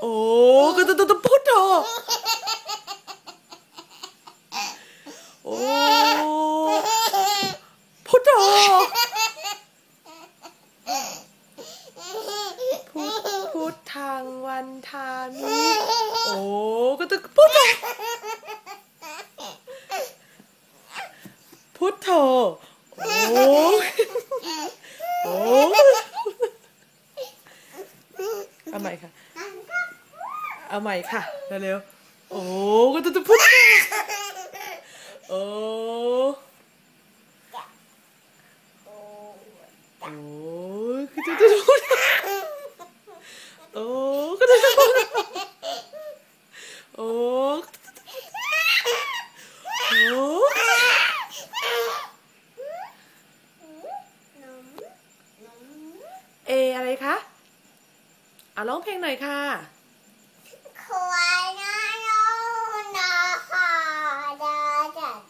โอ้ก็จะจะพุทโธโอ้พุทโธพุทพุทธังวันทามิโอ้ก็จะพุทโธพุทโธโอ้โอ้เอาใหม่ค่ะ เอาใหม่ค่ะ เร็วๆ โอ้ก็จะพุทโอ้โอ้ก็จะพุทโอ้ก็จะพุทโธโอ้โอ้เออะไรคะ เอาร้องเพลงหน่อยค่ะ ควายนาโนนาคาดาจัด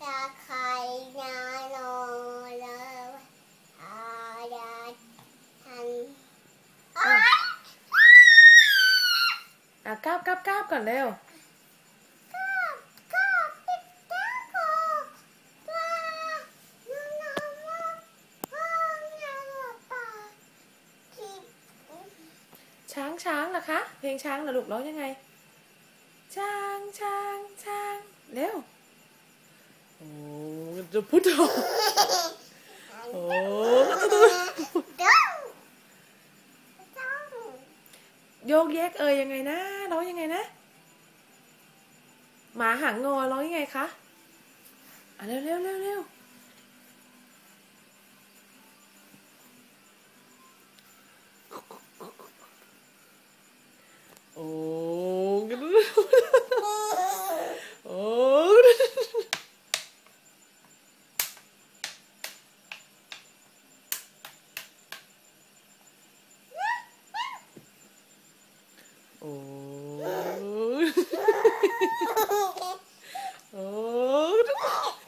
ตาไข่นาโนเลวอาดาทันอ้าย ก้าบก้าบก่อนเร็วก้าบก้าบปิดตาโกปลาน้ำน้ำว่าห้องช้างช้างล่ะคะ เพลงช้างเหรอลูกร้องยังไง ช้างช้างช้างเร็ว โอ้จะพูดถูกโอ้ ดังดัง โยกแยกเอ่ยยังไงนะร้องยังไงนะ หมาหางงอร้องยังไงคะอะเร็วเร็วเร็วเร็ว Oh. oh.